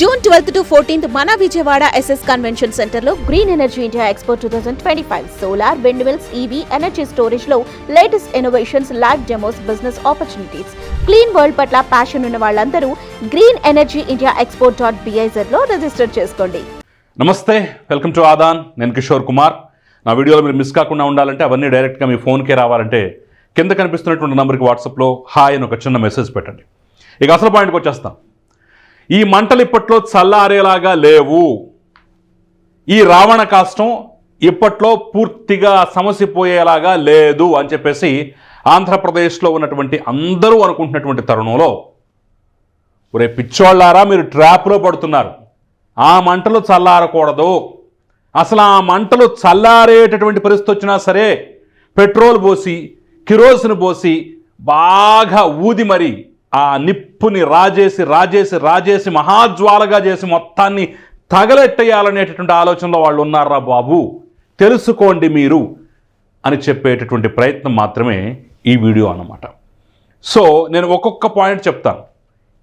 June twelfth to fourteenth మన Vijayawada SS convention సెంటర్లో green energy India expo two thousand twenty five solar wind mills EV energy స్టోరేజ్లో latest innovations live demos business opportunities clean world పట్ల passion ఉన్న వాళ్ళందరూ green energy India expo dot బిఐజర్లో register చేసుకోండి. నమస్తే welcome to Aadan నేను కిషోర్ కుమార్. నా వీడియోలో మీరు మిస్ కాకుండా ఉండాలంటే అవన్నీ డైరెక్ట్గా మీ ఫోన్కే రావాలంటే కింద కనిపిస్తున్నటువంటి నెంబర్కి వాట్సాప్లో హాయ్ అని ఒక చిన్న మెసేజ్ పెట్టండి. ఇక అసలు పాయింట్కి వచ్చేస్తాం. ఈ మంటలు ఇప్పట్లో చల్లారేలాగా లేవు. ఈ రావణ కాష్టం ఇప్పట్లో పూర్తిగా సమసిపోయేలాగా లేదు అని చెప్పేసి ఆంధ్రప్రదేశ్లో ఉన్నటువంటి అందరూ అనుకుంటున్నటువంటి తరుణంలో ఒరే పిచ్చోళ్ళారా మీరు ట్రాప్లో పడుతున్నారు. ఆ మంటలు చల్లారకూడదు. అసలు ఆ మంటలు చల్లారేటటువంటి పరిస్థితి వచ్చినా సరే పెట్రోల్ పోసి కిరోసిన్ పోసి బాగా ఊది మరి ఆ నిప్పుని రాజేసి రాజేసి రాజేసి మహాజ్వాలగా చేసి మొత్తాన్ని తగలెట్టేయాలనేటటువంటి ఆలోచనలో వాళ్ళు ఉన్నారా బాబు? తెలుసుకోండి మీరు అని చెప్పేటటువంటి ప్రయత్నం మాత్రమే ఈ వీడియో అన్నమాట. సో నేను ఒక్కొక్క పాయింట్ చెప్తాను.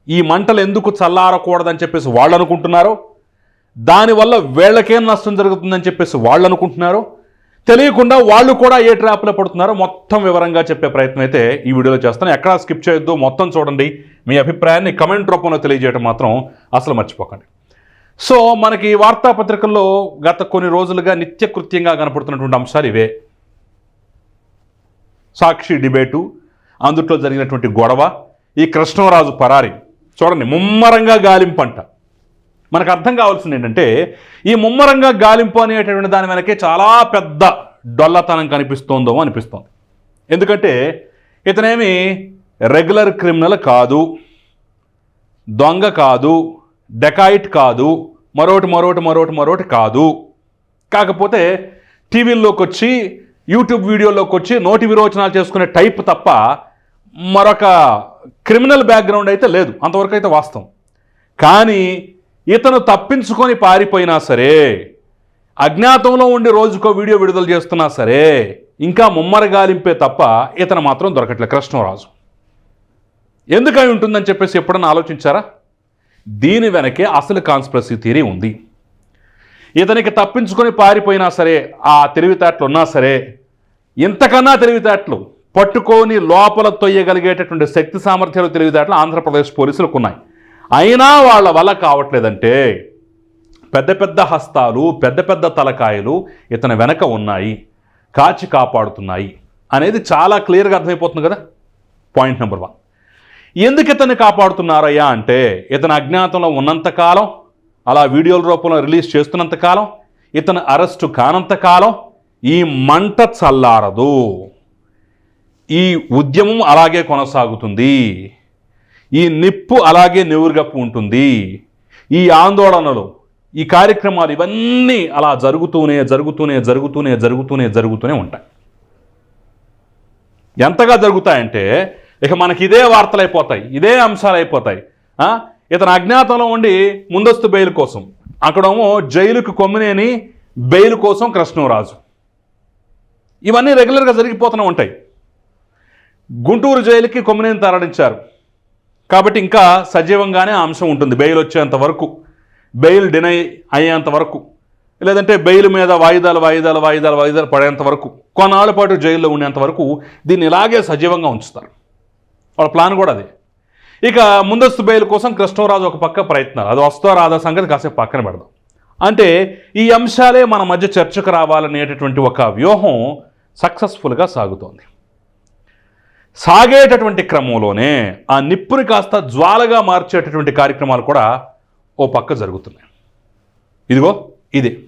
ఈ మంటలు ఎందుకు చల్లారకూడదని చెప్పేసి వాళ్ళు అనుకుంటున్నారో దానివల్ల వీళ్ళకేం నష్టం జరుగుతుందని చెప్పేసి వాళ్ళు అనుకుంటున్నారు తెలియకుండా వాళ్ళు కూడా ఏ ట్రాప్లో పడుతున్నారో మొత్తం వివరంగా చెప్పే ప్రయత్నం అయితే ఈ వీడియోలో చేస్తాను ఎక్కడా స్కిప్ చేయొద్దు మొత్తం చూడండి. మీ అభిప్రాయాన్ని కమెంట్ రూపంలో తెలియజేయడం మాత్రం అసలు మర్చిపోకండి. సో మనకి వార్తాపత్రికల్లో గత కొన్ని రోజులుగా నిత్యకృత్యంగా కనపడుతున్నటువంటి అంశాలు ఇవే. సాక్షి డిబేటు అందుట్లో జరిగినటువంటి గొడవ ఈ కృష్ణరాజు పరారి. చూడండి ముమ్మరంగా గాలింపంట మనకు అర్థం కావాల్సింది ఏంటంటే ఈ ముమ్మరంగా గాలింపు అనేటటువంటి దాని వెనకే చాలా పెద్ద డొల్లతనం కనిపిస్తోందో అనిపిస్తోంది. ఎందుకంటే ఇతనేమి రెగ్యులర్ క్రిమినల్ కాదు దొంగ కాదు డెకాయిట్ కాదు మరోటి మరోటి మరోటి మరోటి కాదు. కాకపోతే టీవీల్లోకి వచ్చి యూట్యూబ్ వీడియోలోకి వచ్చి నోటి విరోచనాలు చేసుకునే టైప్ తప్ప మరొక క్రిమినల్ బ్యాక్గ్రౌండ్ అయితే లేదు. అంతవరకు అయితే వాస్తవం. కానీ ఇతను తప్పించుకొని పారిపోయినా సరే అజ్ఞాతంలో ఉండి రోజుకో వీడియో విడుదల చేస్తున్నా సరే ఇంకా ముమ్మరగాలింపే తప్ప ఇతను మాత్రం దొరకట్లే కృష్ణరాజు ఎందుకై ఉంటుందని చెప్పేసి ఎప్పుడన్నా ఆలోచించారా? దీని వెనకే అసలు కాన్స్పిరసీ థియరీ ఉంది. ఇతనికి తప్పించుకొని పారిపోయినా సరే ఆ తెలివితేటలు ఉన్నా సరే ఇంతకన్నా తెలివితేటలు పట్టుకొని లోపల తొయ్యగలిగేటటువంటి శక్తి సామర్థ్యాలు తెలివితేటలు ఆంధ్రప్రదేశ్ పోలీసులకు ఉన్నాయి. అయినా వాళ్ళ వల్ల కావట్లేదంటే పెద్ద పెద్ద హస్తాలు పెద్ద పెద్ద తలకాయలు ఇతని వెనక ఉన్నాయి కాచి కాపాడుతున్నాయి అనేది చాలా క్లియర్గా అర్థమైపోతుంది కదా? పాయింట్ నెంబర్ వన్ ఎందుకు ఇతన్ని కాపాడుతున్నారయ్యా అంటే ఇతను అజ్ఞాతంలో ఉన్నంతకాలం అలా వీడియోల రూపంలో రిలీజ్ చేస్తున్నంతకాలం ఇతను అరెస్టు కానంతకాలం ఈ మంట చల్లారదు. ఈ ఉద్యమం అలాగే కొనసాగుతుంది. ఈ నిప్పు అలాగే నెవురుగప్పు ఉంటుంది. ఈ ఆందోళనలు ఈ కార్యక్రమాలు ఇవన్నీ అలా జరుగుతూనే జరుగుతూనే జరుగుతూనే జరుగుతూనే జరుగుతూనే ఉంటాయి. ఎంతగా జరుగుతాయంటే ఇక మనకి ఇదే వార్తలు అయిపోతాయి ఇదే అంశాలు అయిపోతాయి. ఇతను అజ్ఞాతంలో ఉండి ముందస్తు బెయిల్ కోసం అక్కడేమో జైలుకు కొమ్మినేని బెయిల్ కోసం కృష్ణరాజు. ఇవన్నీ రెగ్యులర్గా జరిగిపోతూనే ఉంటాయి. గుంటూరు జైలుకి కొమ్మినేని తరలించారు. కాబట్టి ఇంకా సజీవంగానే ఆ అంశం ఉంటుంది. బెయిల్ వచ్చేంత వరకు బెయిల్ డినై అయ్యేంత వరకు లేదంటే బెయిల్ మీద వాయిదాలు వాయిదాలు వాయిదాలు వాయిదాలు పడేంత వరకు కొన్నాళ్ళ పాటు జైల్లో ఉండేంత వరకు దీన్ని ఇలాగే సజీవంగా ఉంచుతారు. వాళ్ళ ప్లాన్ కూడా అదే. ఇక ముందస్తు బెయిల్ కోసం కృష్ణరాజు ఒక పక్క ప్రయత్నాలు. అది వస్తో రాదా సంగతి కాసేపు పక్కన పెడదాం. అంటే ఈ అంశాలే మన మధ్య చర్చకు రావాలనేటటువంటి ఒక వ్యూహం సక్సెస్ఫుల్గా సాగుతోంది. సాగేటటువంటి క్రమంలోనే ఆ నిప్పుని కాస్త జ్వాలగా మార్చేటటువంటి కార్యక్రమాలు కూడా ఓ పక్క జరుగుతున్నాయి. ఇదిగో ఇది.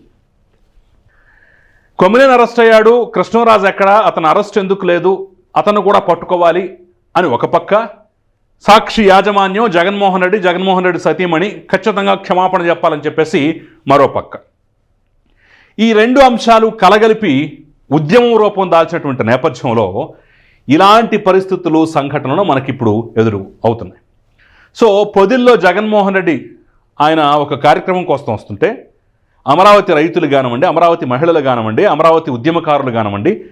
కొమ్మినేని అరెస్ట్ అయ్యాడు. కృష్ణరాజు ఎక్కడ? అతను అరెస్ట్ ఎందుకు లేదు? అతను కూడా పట్టుకోవాలి అని ఒక పక్క. సాక్షి యాజమాన్యం జగన్మోహన్ రెడ్డి జగన్మోహన్ రెడ్డి సతీమణి ఖచ్చితంగా క్షమాపణ చెప్పాలని చెప్పేసి మరో పక్క. ఈ రెండు అంశాలు కలగలిపి ఉద్యమం రూపం దాల్చినటువంటి నేపథ్యంలో ఇలాంటి పరిస్థితులు సంఘటనలు మనకిప్పుడు ఎదురు అవుతున్నాయి. సో పొదిల్లో జగన్మోహన్ రెడ్డి ఆయన ఒక కార్యక్రమం కోసం వస్తుంటే అమరావతి రైతులు కానివ్వండి అమరావతి మహిళలు కానివ్వండి అమరావతి ఉద్యమకారులు కానివ్వండి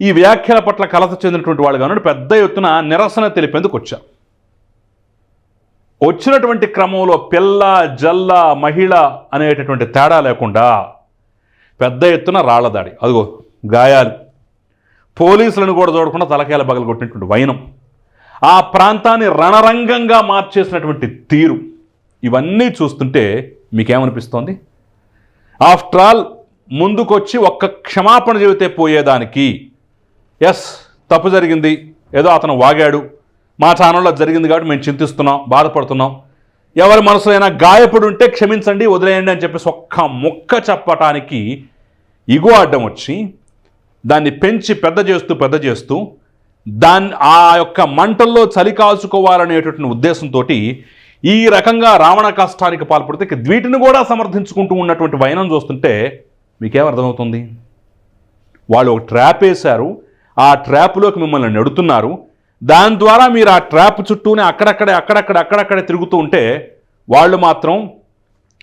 ఈ వ్యాఖ్యల పట్ల కలత చెందినటువంటి వాళ్ళు కానివ్వండి పెద్ద ఎత్తున నిరసన తెలిపేందుకు వచ్చారు. వచ్చినటువంటి క్రమంలో పిల్ల జల్ల మహిళ అనేటటువంటి తేడా లేకుండా పెద్ద ఎత్తున రాళ్ళ దాడి. అదిగో గాయాలు. పోలీసులను కూడా చూడకుండా తలకాయల బగలు కొట్టినటువంటి వైనం. ఆ ప్రాంతాన్ని రణరంగంగా మార్చేసినటువంటి తీరు. ఇవన్నీ చూస్తుంటే మీకేమనిపిస్తోంది? ఆఫ్టర్ ఆల్ ముందుకొచ్చి ఒక్క క్షమాపణ చెబితే పోయేదానికి ఎస్ తప్పు జరిగింది. ఏదో అతను వాగాడు. మా ఛానల్లో జరిగింది కాబట్టి మేము చింతిస్తున్నాం బాధపడుతున్నాం. ఎవరి మనసులో అయినా గాయపడి ఉంటే క్షమించండి వదిలేయండి అని చెప్పేసి ఒక్క ముక్క చెప్పటానికి ఇగో అడ్డం వచ్చి దాన్ని పెంచి పెద్ద చేస్తూ పెద్ద చేస్తూ దాన్ని ఆ యొక్క మంటల్లో చలి కాల్చుకోవాలనేటటువంటి ఉద్దేశంతో ఈ రకంగా రావణ కష్టానికి పాల్పడితే వీటిని కూడా సమర్థించుకుంటూ ఉన్నటువంటి వైనం చూస్తుంటే మీకేం అర్థమవుతుంది? వాళ్ళు ఒక ట్రాప్ వేశారు ఆ ట్రాప్లోకి మిమ్మల్ని నెడుతున్నారు దాని ద్వారా మీరు ఆ ట్రాప్ చుట్టూనే అక్కడక్కడే అక్కడక్కడ అక్కడక్కడే తిరుగుతూ ఉంటే వాళ్ళు మాత్రం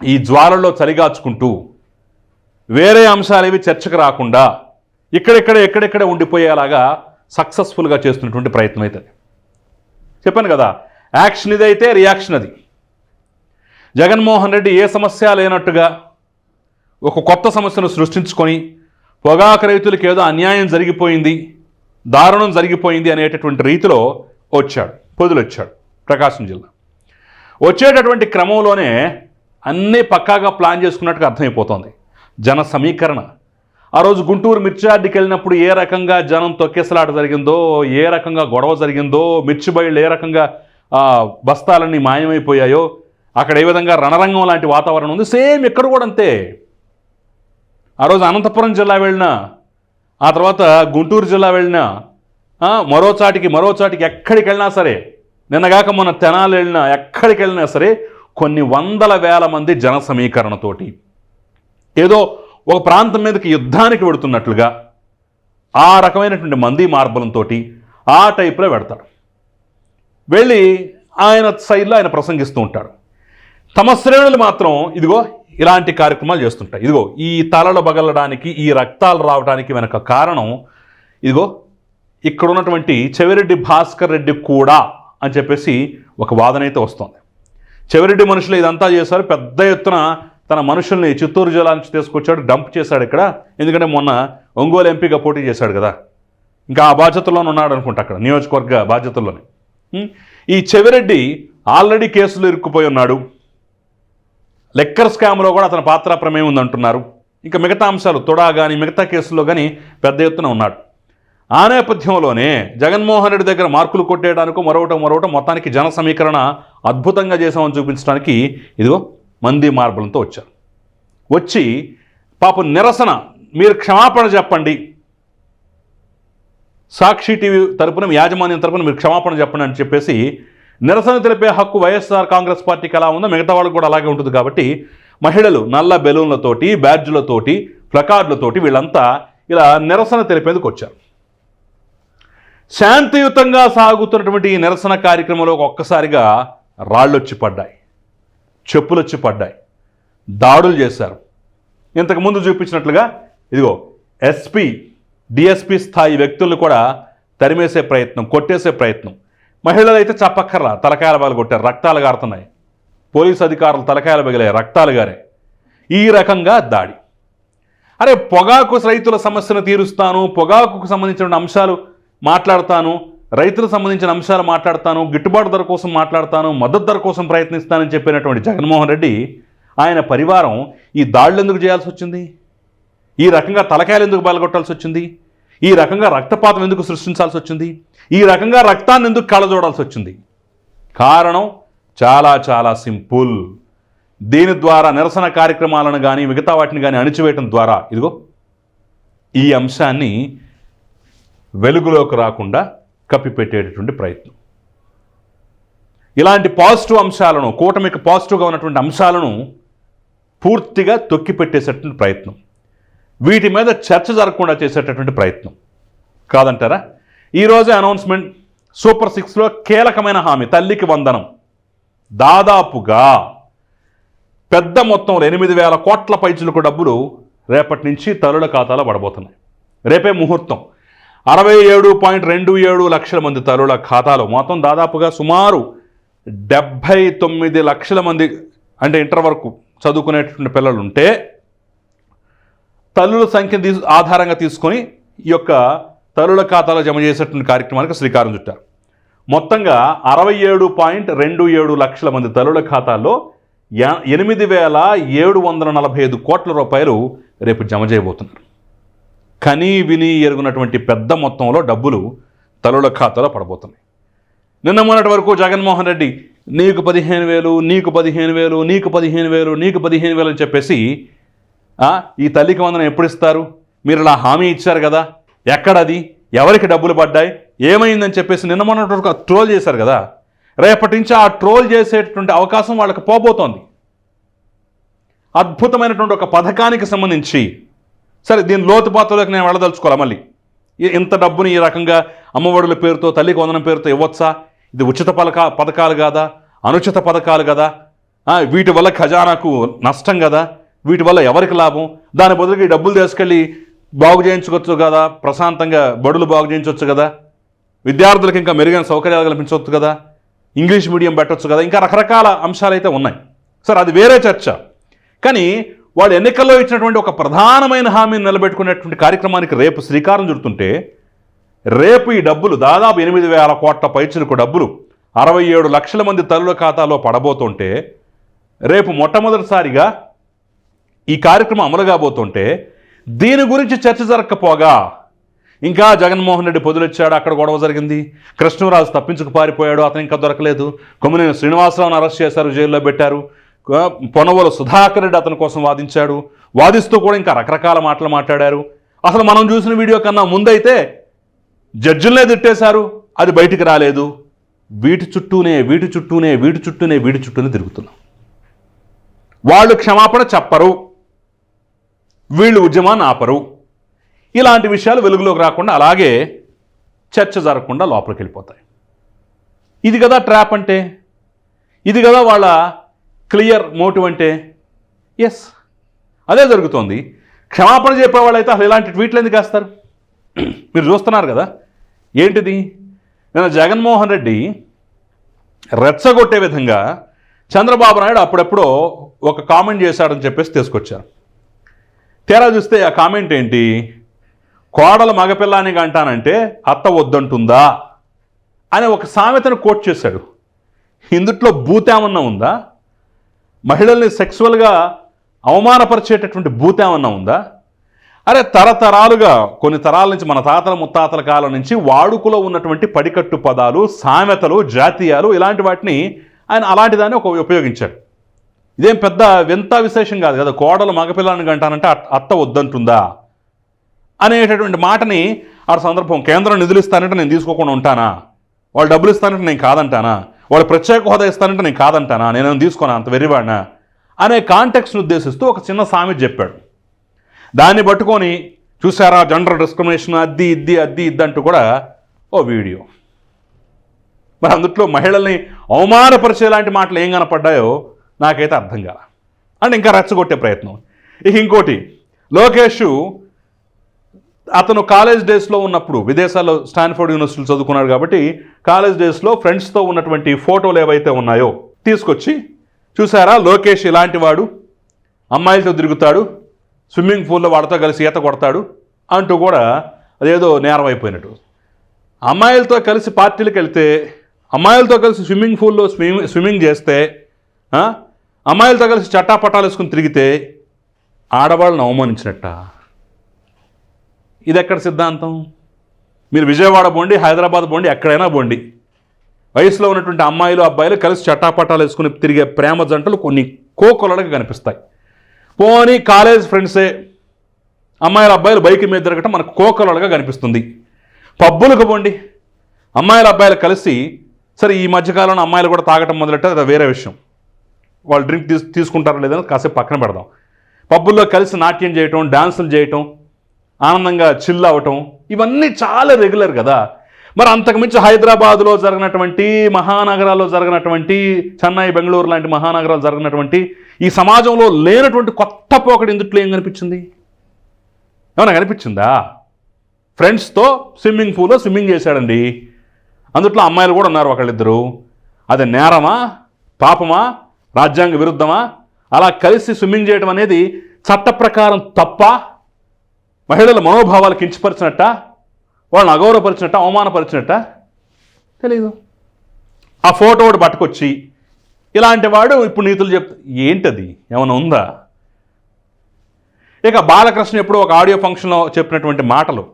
ఈ జ్వాలలో చలిగాచుకుంటూ వేరే అంశాలు ఏవి చర్చకు రాకుండా ఇక్కడెక్కడ ఎక్కడెక్కడ ఉండిపోయేలాగా సక్సెస్ఫుల్గా చేస్తున్నటువంటి ప్రయత్నం అవుతుంది చెప్పాను కదా యాక్షన్ ఇదైతే రియాక్షన్ అది. జగన్మోహన్ రెడ్డి ఏ సమస్య లేనట్టుగా ఒక కొత్త సమస్యను సృష్టించుకొని పొగాకు రైతులకు ఏదో అన్యాయం జరిగిపోయింది దారుణం జరిగిపోయింది అనేటటువంటి రీతిలో వచ్చాడు పొదులొచ్చాడు ప్రకాశం జిల్లా. వచ్చేటటువంటి క్రమంలోనే అన్నీ పక్కాగా ప్లాన్ చేసుకున్నట్టుగా అర్థమైపోతోంది. జన సమీకరణ ఆ రోజు గుంటూరు మిర్చియార్డుకి వెళ్ళినప్పుడు ఏ రకంగా జనం తొక్కేసలాట జరిగిందో ఏ రకంగా గొడవ జరిగిందో మిర్చి బయళ్ళు ఏ రకంగా బస్తాలన్నీ మాయమైపోయాయో అక్కడ ఏ విధంగా రణరంగం లాంటి వాతావరణం ఉంది సేమ్ ఇక్కడ కూడా అంతే. ఆ రోజు అనంతపురం జిల్లా వెళ్ళినా ఆ తర్వాత గుంటూరు జిల్లా వెళ్ళినా మరోచాటికి మరో చాటికి మరో చాటికి ఎక్కడికి వెళ్ళినా సరే నిన్నగాక మొన్న తెనాలు వెళ్ళినా ఎక్కడికి వెళ్ళినా సరే కొన్ని వందల వేల మంది జన సమీకరణతోటి ఏదో ఒక ప్రాంతం మీదకి యుద్ధానికి వెడుతున్నట్లుగా ఆ రకమైనటువంటి మంది మార్బలంతో ఆ టైప్లో పెడతాడు వెళ్ళి ఆయన శైలిలో ఆయన ప్రసంగిస్తూ ఉంటాడు. తమ శ్రేణులు మాత్రం ఇదిగో ఇలాంటి కార్యక్రమాలు చేస్తుంటాయి. ఇదిగో ఈ తలలు బగలడానికి ఈ రక్తాలు రావడానికి వెనక కారణం ఇదిగో ఇక్కడ ఉన్నటువంటి చెవిరెడ్డి భాస్కర్ రెడ్డి కూడా అని చెప్పేసి ఒక వాదన అయితే వస్తుంది. చెవిరెడ్డి మనుషులు ఇదంతా చేశారు. పెద్ద ఎత్తున తన మనుషుల్ని చిత్తూరు జిల్లా నుంచి తీసుకొచ్చాడు డంప్ చేశాడు ఇక్కడ. ఎందుకంటే మొన్న ఒంగోలు ఎంపీగా పోటీ చేశాడు కదా. ఇంకా ఆ బాధ్యతల్లోనే ఉన్నాడు అనుకుంటా అక్కడ నియోజకవర్గ బాధ్యతల్లోనే. ఈ చెవిరెడ్డి ఆల్రెడీ కేసులు ఇరుక్కుపోయి ఉన్నాడు. లెక్కర్ స్కామ్లో కూడా అతని పాత్ర ప్రమేయం ఉందంటున్నారు. ఇంకా మిగతా అంశాలు తొడా కానీ మిగతా కేసుల్లో కానీ పెద్ద ఎత్తున ఉన్నాడు. ఆ నేపథ్యంలోనే జగన్మోహన్ రెడ్డి దగ్గర మార్కులు కొట్టేయడానికి మరొకటి మరొకటి మొత్తానికి జన సమీకరణ అద్భుతంగా చేసామని చూపించడానికి ఇదిగో మంది మార్బలంతో వచ్చారు. వచ్చి పాపం నిరసన మీరు క్షమాపణ చెప్పండి. సాక్షి టీవీ తరపున యాజమాన్యం తరపున మీరు క్షమాపణ చెప్పండి అని చెప్పేసి నిరసన తెలిపే హక్కు వైఎస్ఆర్ కాంగ్రెస్ పార్టీకి ఎలా ఉందో మిగతా వాళ్ళకి కూడా అలాగే ఉంటుంది కాబట్టి మహిళలు నల్ల బెలూన్లతోటి బ్యాడ్జులతోటి ప్లకార్డులతోటి వీళ్ళంతా ఇలా నిరసన తెలిపేందుకు వచ్చారు. శాంతియుతంగా సాగుతున్నటువంటి ఈ నిరసన కార్యక్రమంలో ఒక్కసారిగా రాళ్ళొచ్చి పడ్డాయి. చెప్పులొచ్చి పడ్డాయి. దాడులు చేశారు. ఇంతకుముందు చూపించినట్లుగా ఇదిగో ఎస్పీ డిఎస్పీ స్థాయి వ్యక్తులను కూడా తరిమేసే ప్రయత్నం కొట్టేసే ప్రయత్నం. మహిళలు అయితే చప్పక్కర్లా తలకాయల బాలు కొట్టారు రక్తాలు గారుతున్నాయి. పోలీసు అధికారులు తలకాయలు పగిలాయి రక్తాలు గారే. ఈ రకంగా దాడి. అరే పొగాకు రైతుల సమస్యను తీరుస్తాను పొగాకుకు సంబంధించిన అంశాలు మాట్లాడతాను రైతులకు సంబంధించిన అంశాలు మాట్లాడతాను గిట్టుబాటు ధర కోసం మాట్లాడతాను మద్దతు ధర కోసం ప్రయత్నిస్తానని చెప్పినటువంటి జగన్మోహన్ రెడ్డి ఆయన పరివారం ఈ దాడులు ఎందుకు చేయాల్సి వచ్చింది? ఈ రకంగా తలకాయలు ఎందుకు బలగొట్టాల్సి వచ్చింది? ఈ రకంగా రక్తపాతం ఎందుకు సృష్టించాల్సి వచ్చింది? ఈ రకంగా రక్తాన్ని ఎందుకు కళ్ళజోడాల్సి వచ్చింది? కారణం చాలా చాలా సింపుల్. దీని ద్వారా నిరసన కార్యక్రమాలను కానీ మిగతా వాటిని కానీ అణిచివేయటం ద్వారా ఇదిగో ఈ అంశాన్ని వెలుగులోకి రాకుండా కప్పిపెట్టేటటువంటి ప్రయత్నం. ఇలాంటి పాజిటివ్ అంశాలను కూటమికి పాజిటివ్గా ఉన్నటువంటి అంశాలను పూర్తిగా తొక్కిపెట్టేసేటువంటి ప్రయత్నం. వీటి మీద చర్చ జరగకుండా చేసేటటువంటి ప్రయత్నం. కాదంటారా? ఈరోజే అనౌన్స్మెంట్ సూపర్ సిక్స్లో కీలకమైన హామీ తల్లికి వందనం. దాదాపుగా పెద్ద మొత్తంలో ఎనిమిది వేల కోట్ల పైచులకు డబ్బులు రేపటి నుంచి తల్లుల ఖాతాలో పడబోతున్నాయి. రేపే ముహూర్తం. అరవై ఏడు పాయింట్ రెండు ఏడు లక్షల మంది తల్లుల ఖాతాలో. మొత్తం దాదాపుగా సుమారు డెబ్భై తొమ్మిది లక్షల మంది అంటే ఇంటర్ వరకు చదువుకునేటువంటి పిల్లలు ఉంటే తల్లుల సంఖ్యను తీసు ఆధారంగా తీసుకొని ఈ యొక్క తల్లుల ఖాతాలో జమ చేసేటువంటి కార్యక్రమానికి శ్రీకారం చుట్టారు. మొత్తంగా అరవై ఏడు పాయింట్ రెండు ఏడు లక్షల మంది తల్లుల ఖాతాల్లో ఎనిమిది వేల ఏడు వందల నలభై ఐదు కోట్ల రూపాయలు రేపు జమ చేయబోతున్నారు. కనీ విని ఎరుగునటువంటి పెద్ద మొత్తంలో డబ్బులు తల్లుల ఖాతాలో పడబోతున్నాయి. నిన్న మొన్నటి వరకు జగన్మోహన్ రెడ్డి నీకు పదిహేను వేలు నీకు పదిహేను వేలు నీకు పదిహేను వేలు నీకు పదిహేను వేలు అని చెప్పేసి ఈ తల్లికి వందనం ఎప్పుడు ఇస్తారు? మీరు ఇలా హామీ ఇచ్చారు కదా ఎక్కడది? ఎవరికి డబ్బులు పడ్డాయి? ఏమైందని చెప్పేసి నిన్న మొన్నటి వరకు ట్రోల్ చేశారు కదా రేపటి నుంచి ఆ ట్రోల్ చేసేటువంటి అవకాశం వాళ్ళకి పోబోతోంది. అద్భుతమైనటువంటి ఒక పథకానికి సంబంధించి సరే దీని లోతుపాతలోకి నేను వెళ్ళదలుచుకోవాలి మళ్ళీ? ఇంత డబ్బుని ఈ రకంగా అమ్మఒడుల పేరుతో తల్లికి వందనం పేరుతో ఇవ్వచ్చా? ఇది ఉచిత పథకా పథకాలు కాదా? అనుచిత పథకాలు కదా? వీటి వల్ల ఖజానాకు నష్టం కదా? వీటి వల్ల ఎవరికి లాభం? దాని బదులుగా ఈ డబ్బులు తీసుకెళ్ళి బాగు చేయించుకోవచ్చు కదా? ప్రశాంతంగా బడులు బాగు చేయించవచ్చు కదా? విద్యార్థులకు ఇంకా మెరుగైన సౌకర్యాలు కల్పించవచ్చు కదా? ఇంగ్లీష్ మీడియం పెట్టవచ్చు కదా? ఇంకా రకరకాల అంశాలు అయితే ఉన్నాయి. సార్ అది వేరే చర్చ. కానీ వాళ్ళు ఎన్నికల్లో ఇచ్చినటువంటి ఒక ప్రధానమైన హామీని నిలబెట్టుకునేటువంటి కార్యక్రమానికి రేపు శ్రీకారం చుడుతుంటే రేపు ఈ డబ్బులు దాదాపు ఎనిమిది వేల కోట్ల పైచులకు డబ్బులు అరవై ఏడు లక్షల మంది తల్లుల ఖాతాలో పడబోతుంటే రేపు మొట్టమొదటిసారిగా ఈ కార్యక్రమం అమలు కాబోతుంటే దీని గురించి చర్చ జరగకపోగా ఇంకా జగన్మోహన్ రెడ్డి పొదులొచ్చాడు అక్కడ గొడవ జరిగింది. కృష్ణరాజు తప్పించుకు పారిపోయాడు అతను ఇంకా దొరకలేదు. కొమ్మినేని శ్రీనివాసరావును అరెస్ట్ చేశారు జైల్లో పెట్టారు. పొనవల సుధాకర్ రెడ్డి అతని కోసం వాదించాడు. వాదిస్తూ కూడా ఇంకా రకరకాల మాటలు మాట్లాడారు. అసలు మనం చూసిన వీడియో కన్నా ముందైతే జడ్జిలనే తిట్టేశారు. అది బయటికి రాలేదు. వీటి చుట్టూనే వీటి చుట్టూనే వీటి చుట్టూనే వీటి చుట్టూనే తిరుగుతున్నాం. వాళ్ళు క్షమాపణ చెప్పరు. వీళ్ళు ఉద్యమాన్ని ఆపరు. ఇలాంటి విషయాలు వెలుగులోకి రాకుండా అలాగే చర్చ జరగకుండా లోపలికి వెళ్ళిపోతాయి. ఇది కదా ట్రాప్ అంటే? ఇది కదా వాళ్ళ క్లియర్ మోటివ్ అంటే ఎస్ అదే జరుగుతోంది. క్షమాపణ చెప్పేవాళ్ళైతే అయితే అసలు ఇలాంటి ట్వీట్లు ఎందుకు వేస్తారు? మీరు చూస్తున్నారు కదా ఏంటిది? నేను జగన్మోహన్ రెడ్డి రెచ్చగొట్టే విధంగా చంద్రబాబు నాయుడు అప్పుడెప్పుడో ఒక కామెంట్ చేశాడని చెప్పేసి తీసుకొచ్చారు. తీరా చూస్తే ఆ కామెంట్ ఏంటి? కోడలు మగపిల్లానికి అంటానంటే అత్త వద్దంటుందా? అనే ఒక సామెతను కోట్ చేశాడు. ఇందుట్లో భూతేమన్నా ఉందా? మహిళల్ని సెక్సువల్గా అవమానపరిచేటటువంటి భూతేమన్నా ఉందా? అరే తరతరాలుగా కొన్ని తరాల నుంచి మన తాతల ముత్తాతల కాలం నుంచి వాడుకలో ఉన్నటువంటి పడికట్టు పదాలు సామెతలు జాతీయాలు ఇలాంటి వాటిని ఆయన అలాంటిదాన్ని ఒక ఉపయోగించాడు ఇదేం పెద్ద వింత విశేషం కాదు కదా? కోడలు మగపిల్లని అంటానంటే అత్త వద్దంటుందా? అనేటటువంటి మాటని ఆ సందర్భం కేంద్రం నిధులు ఇస్తానంటే నేను తీసుకోకుండా ఉంటానా? వాళ్ళు డబ్బులు ఇస్తానంటే నేను కాదంటానా? వాళ్ళు ప్రత్యేక హోదా ఇస్తానంటే నేను కాదంటానా? నేను తీసుకోనా అంత వెర్రివాడినా? అనే కాంటెక్స్ను ఉద్దేశిస్తూ ఒక చిన్న సామెత చెప్పాడు. దాన్ని పట్టుకొని చూసారా? జెండర్ డిస్క్రిమినేషన్ అద్ది ఇద్ది అద్ది ఇద్ది అంటూ కూడా ఓ వీడియో. మరి అందుట్లో మహిళల్ని అవమానపరిచే లాంటి మాటలు ఏం కనపడ్డాయో నాకైతే అర్థం కాల. అండ్ ఇంకా రెచ్చగొట్టే ప్రయత్నం. ఇక ఇంకోటి లోకేష్ అతను కాలేజ్ డేస్లో ఉన్నప్పుడు విదేశాల్లో స్టాన్ఫోర్డ్ యూనివర్సిటీలో చదువుకున్నాడు కాబట్టి కాలేజ్ డేస్లో ఫ్రెండ్స్తో ఉన్నటువంటి ఫోటోలు ఏవైతే ఉన్నాయో తీసుకొచ్చి చూసారా లోకేష్ ఇలాంటి వాడు? అమ్మాయిలతో తిరుగుతాడు స్విమ్మింగ్ పూల్లో వాడితో కలిసి ఈత కొడతాడు అంటూ కూడా అదేదో నేరం అయిపోయినట్టు. అమ్మాయిలతో కలిసి పార్టీలకు వెళ్తే అమ్మాయిలతో కలిసి స్విమ్మింగ్ పూల్లో స్విమ్మింగ్ స్విమ్మింగ్ చేస్తే అమ్మాయిలతో కలిసి చట్టాపట్టాలు వేసుకుని తిరిగితే ఆడవాళ్ళని అవమానించినట్ట? ఇది ఎక్కడ సిద్ధాంతం? మీరు విజయవాడ బోండి హైదరాబాద్ బోండి ఎక్కడైనా బోండి వయసులో ఉన్నటువంటి అమ్మాయిలు అబ్బాయిలు కలిసి చట్టాపట్టాలు వేసుకుని తిరిగే ప్రేమ జంటలు కొన్ని కోకొలలుగా కనిపిస్తాయి. పోనీ కాలేజ్ ఫ్రెండ్సే అమ్మాయిల అబ్బాయిలు బైక్ మీద తిరగటం మనకు కోకొలలుగా కనిపిస్తుంది. పబ్బులకు పోండి. అమ్మాయిల అబ్బాయిలు కలిసి సరే ఈ మధ్యకాలంలో అమ్మాయిలు కూడా తాగటం మొదలెట్టారు అది వేరే విషయం. వాళ్ళు డ్రింక్ తీసు తీసుకుంటారో లేదని కాసేపు పక్కన పెడదాం. పబ్బుల్లో కలిసి నాట్యం చేయటం డాన్సులు చేయటం ఆనందంగా చిల్ అవటం ఇవన్నీ చాలా రెగ్యులర్ కదా. మరి అంతకుమించి హైదరాబాద్లో జరిగినటువంటి మహానగరాల్లో జరిగినటువంటి చెన్నై బెంగళూరు లాంటి మహానగరాలు జరిగినటువంటి ఈ సమాజంలో లేనటువంటి కొత్త పోకటి ఇందుట్లో ఏం కనిపించింది? ఏమైనా కనిపించిందా? ఫ్రెండ్స్తో స్విమ్మింగ్ పూల్లో స్విమ్మింగ్ చేశాడండి. అందుట్లో అమ్మాయిలు కూడా ఉన్నారు ఒకళ్ళిద్దరు. అది నేరమా? పాపమా? రాజ్యాంగ విరుద్ధమా? అలా కలిసి స్విమ్మింగ్ చేయడం అనేది చట్ట ప్రకారం తప్ప మహిళల మనోభావాలు కించపరిచినట్ట? వాళ్ళని అగౌరవపరిచినట్ట? అవమానపరిచినట్ట? తెలీదు. ఆ ఫోటో ఒకటి పట్టుకొచ్చి ఇలాంటి వాడు ఇప్పుడు నీతులు చెప్ ఏంటది? ఏమైనా ఉందా? ఇక బాలకృష్ణ ఎప్పుడు ఒక ఆడియో ఫంక్షన్లో చెప్పినటువంటి మాటలు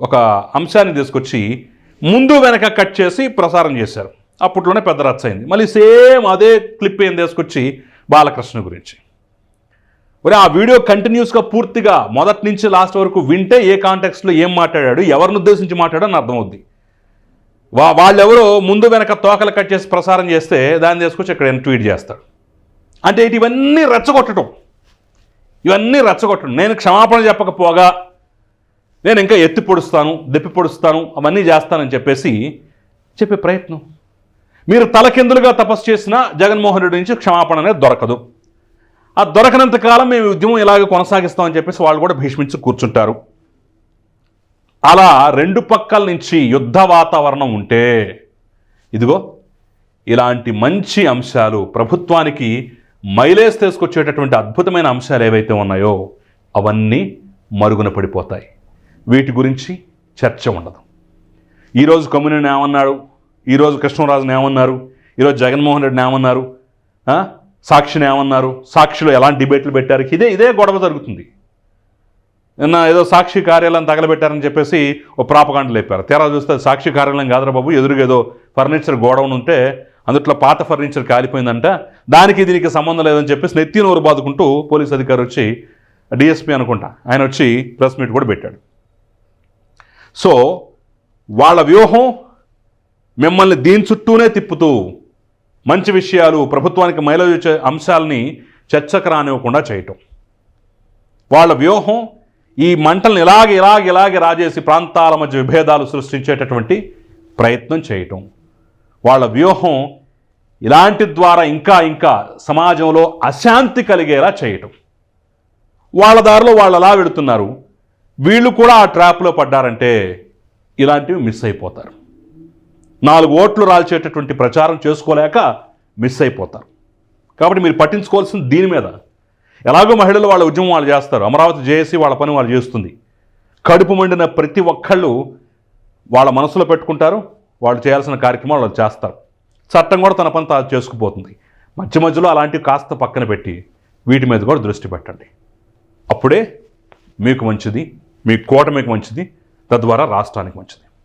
ఒక అంశాన్ని తీసుకొచ్చి ముందు వెనక కట్ చేసి ప్రసారం చేశారు. అప్పట్లోనే పెద్ద రచ్చ అయింది. మళ్ళీ సేమ్ అదే క్లిప్ ఏం తీసుకొచ్చి బాలకృష్ణ గురించి. మరి ఆ వీడియో కంటిన్యూస్గా పూర్తిగా మొదటి నుంచి లాస్ట్ వరకు వింటే ఏ కాంటెక్స్లో ఏం మాట్లాడాడు ఎవరిని ఉద్దేశించి మాట్లాడాడు అని అర్థమవుద్ది. వా వాళ్ళెవరో ముందు వెనక తోకలు కట్ చేసి ప్రసారం చేస్తే దాన్ని తీసుకొచ్చి ఇక్కడ ట్వీట్ చేస్తాడు. అంటే ఇవన్నీ రెచ్చగొట్టడం. ఇవన్నీ రెచ్చగొట్టడం. నేను క్షమాపణ చెప్పకపోగా నేను ఇంకా ఎత్తి పొడుస్తాను దెప్పి పొడుస్తాను అవన్నీ చేస్తానని చెప్పేసి చెప్పే ప్రయత్నం. మీరు తలకిందులుగా తపస్సు చేసిన జగన్మోహన్ రెడ్డి నుంచి క్షమాపణ అనేది దొరకదు. ఆ దొరకనంత కాలం మేము ఉద్యమం ఇలాగే కొనసాగిస్తామని చెప్పేసి వాళ్ళు కూడా భీష్మించి కూర్చుంటారు. అలా రెండు పక్కల నుంచి యుద్ధ వాతావరణం ఉంటే ఇదిగో ఇలాంటి మంచి అంశాలు ప్రభుత్వానికి మైలేజ్ తీసుకొచ్చేటటువంటి అద్భుతమైన అంశాలు ఏవైతే ఉన్నాయో అవన్నీ మరుగున పడిపోతాయి. వీటి గురించి చర్చ ఉండదు. ఈరోజు కమ్యూనిని ఏమన్నాడు? ఈరోజు కృష్ణరాజుని ఏమన్నారు? ఈరోజు జగన్మోహన్ రెడ్డిని ఏమన్నారు? సాక్షిని ఏమన్నారు? సాక్షిలో ఎలాంటి డిబేట్లు పెట్టారు? ఇదే ఇదే గొడవ జరుగుతుంది. నిన్న ఏదో సాక్షి కార్యాలయం తగలబెట్టారని చెప్పేసి ఓ ప్రాపకాండ లేపారు. తీరా చూస్తే సాక్షి కార్యాలయం కాదురా బాబు ఎదురుగా ఏదో ఫర్నిచర్ గోడౌన్ ఉంటే అందుట్లో పాత ఫర్నిచర్ కాలిపోయిందంట. దానికి దీనికి సంబంధం లేదని చెప్పేసి నెత్తి నోరు బాదుకుంటూ పోలీస్ అధికారి వచ్చి డిఎస్పీ అనుకుంటా ఆయన వచ్చి ప్రెస్ మీట్ కూడా పెట్టాడు. సో వాళ్ళ వ్యూహం మిమ్మల్ని దీని చుట్టూనే తిప్పుతూ మంచి విషయాలు ప్రభుత్వానికి మైలేజ్ వచ్చే అంశాలని చర్చకు రానివ్వకుండా చేయటం. వాళ్ళ వ్యూహం ఈ మంటల్ని ఇలాగే ఇలాగే ఇలాగే రాజేసి ప్రాంతాల మధ్య విభేదాలు సృష్టించేటటువంటి ప్రయత్నం చేయటం. వాళ్ళ వ్యూహం ఇలాంటి ద్వారా ఇంకా ఇంకా సమాజంలో అశాంతి కలిగేలా చేయటం. వాళ్ళ దారిలో వాళ్ళు అలా వెళుతున్నారు? వీళ్ళు కూడా ఆ ట్రాప్లో పడ్డారంటే ఇలాంటివి మిస్ అయిపోతారు. నాలుగు ఓట్లు రాల్చేటటువంటి ప్రచారం చేసుకోలేక మిస్ అయిపోతారు. కాబట్టి మీరు పట్టించుకోవాల్సింది దీని మీద. ఎలాగో మహిళలు వాళ్ళ ఉద్యమం వాళ్ళు చేస్తారు. అమరావతి జేఏసీ వాళ్ళ పని వాళ్ళు చేస్తుంది. కడుపు మండిన ప్రతి ఒక్కళ్ళు వాళ్ళ మనసులో పెట్టుకుంటారు. వాళ్ళు చేయాల్సిన కార్యక్రమాలు వాళ్ళు చేస్తారు. చట్టం కూడా తన పని తాను చేసుకుపోతుంది. మధ్య మధ్యలో అలాంటివి కాస్త పక్కన పెట్టి వీటి మీద కూడా దృష్టి పెట్టండి. అప్పుడే మీకు మంచిది మీ కూటమికి మంచిది తద్వారా రాష్ట్రానికి మంచిది.